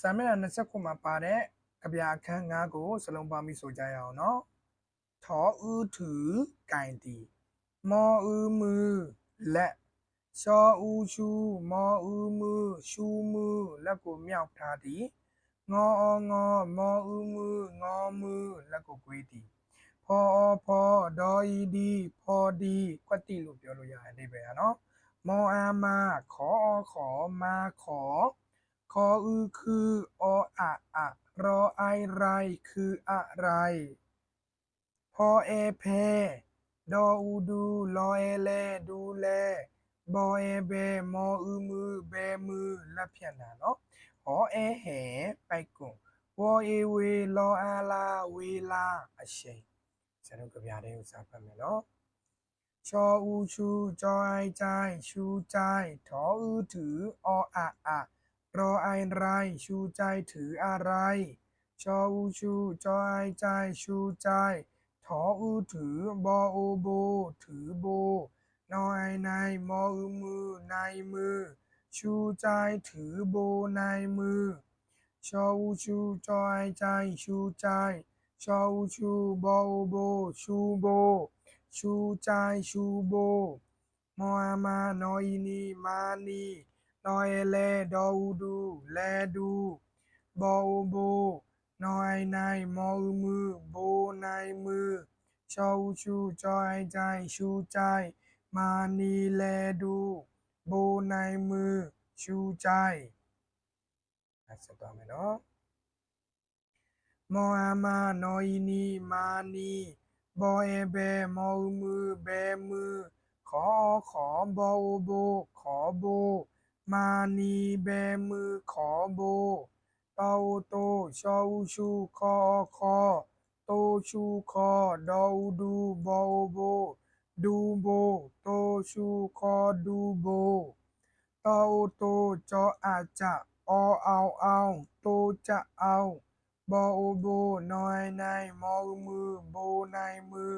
စာမျက်နှာ29မှာပါတဲ့ကြပြအခန်း၅ကိုစလုံးပေါင်းပြီးဆိုကြရအောင်နော်ထောဥထုကင်တီမောဥမှုလက်ရှောဥရှုမောဥမှုရှုမှုလက်ကိုမြောက်ထားသည်ငေါအောငေါမောဥမှုငေါမှုလက်ကိုကွေးသည်ဖောအောဖောဒေါ်ဤဒီဖောဒီကွက်တိလို့ပြောလို့ရတယ်အဓိပ္ပာယ်ကနော်မောအာမခေါ်အောခေါ်မာခေါ် คออือคือออะอะรอไอไรคืออะไร พอเอเพ ดออูดูลอเอเลดูแลบอเอเบมออือมือเบมือและเพียนาเนาะขอเอแหไปกุ่งวอเอเวลออาลาเวลาอเชยสนุกกับยาได้อุตสาหกรรมเนาะชออูชูจอยใจชูใจถออือถือออะอะ รอไอไร ชูใจถืออะไร ชออูชูจอไอใจชูใจ ถออูถือบอโอโบ ถือโบ นอไอในมออือมือในมือ ชูใจถือโบในมือ ชออูชูจอไอใจชูใจ ชออูชูบอโอโบ ชูโบ ชูใจชูโบ มออามานออีนีมานี นอยเลดออูดู แลดูบอโบนอยนายมอมือ โบนายมือชอชูจอยใจชูใจ มานีแลดู โบนายมือ ชูใจอัสตอมเนาะมออามานอยนีมานีบอเอเบมอมือเบมือ ขอขอบอโบ ขอโบ เตาโตชออูชูคอคอ โตชูคอดอดูบอโบ ดูโบ โตชูคอดูโบ เตาโตจออาจะอเอาเอาโตจะเอาบอโบน้อยในมอมือโบในมือ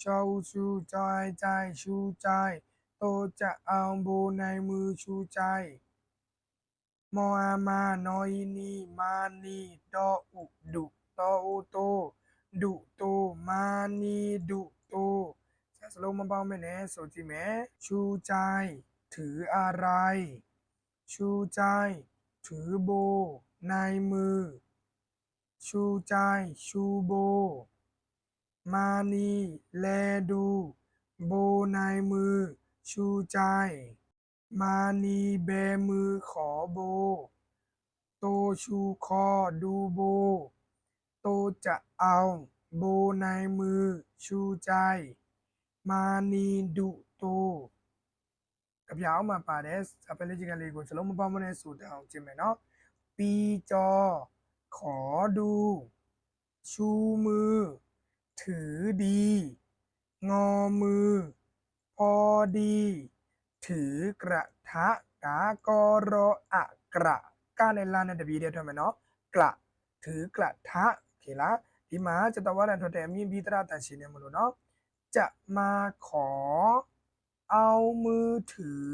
ชออูชูจอยใจชูใจ โตจะเอาโบในมือชูใจมอามานอยนีมานีดออุดุตออุโต ดุโตมานีดุโตแซสโลมาเบาแม่แน่โสจิแม่ชูใจ ถืออะไร ชูใจ ถือโบ ในมือ ชูใจ ชูโบ มานีแลดู โบในมือ ชูใจ มานีแบมือขอโบ โตชูคอดูโบ โตจะเอาโบในมือชูใจ มานีดุโตกับยาวมาปาเดสจะเป็นเรื่องการเรียนสลมาบอามันในสูตรของจิมเนาะปีจอ ขอดู ชูมือ ถือดี งอมือ พอดี ถือกระทะกากอรออะกระกาในลานในตะบีเดียวထွက်မယ်နော်กระถือกระทะโอเคလားဒီမှာจะตะวันထွက်တဲ့အမြင့်ပြီးတရတန်ရှင်နေမလို့နော် จะมาขอ เอามือถือ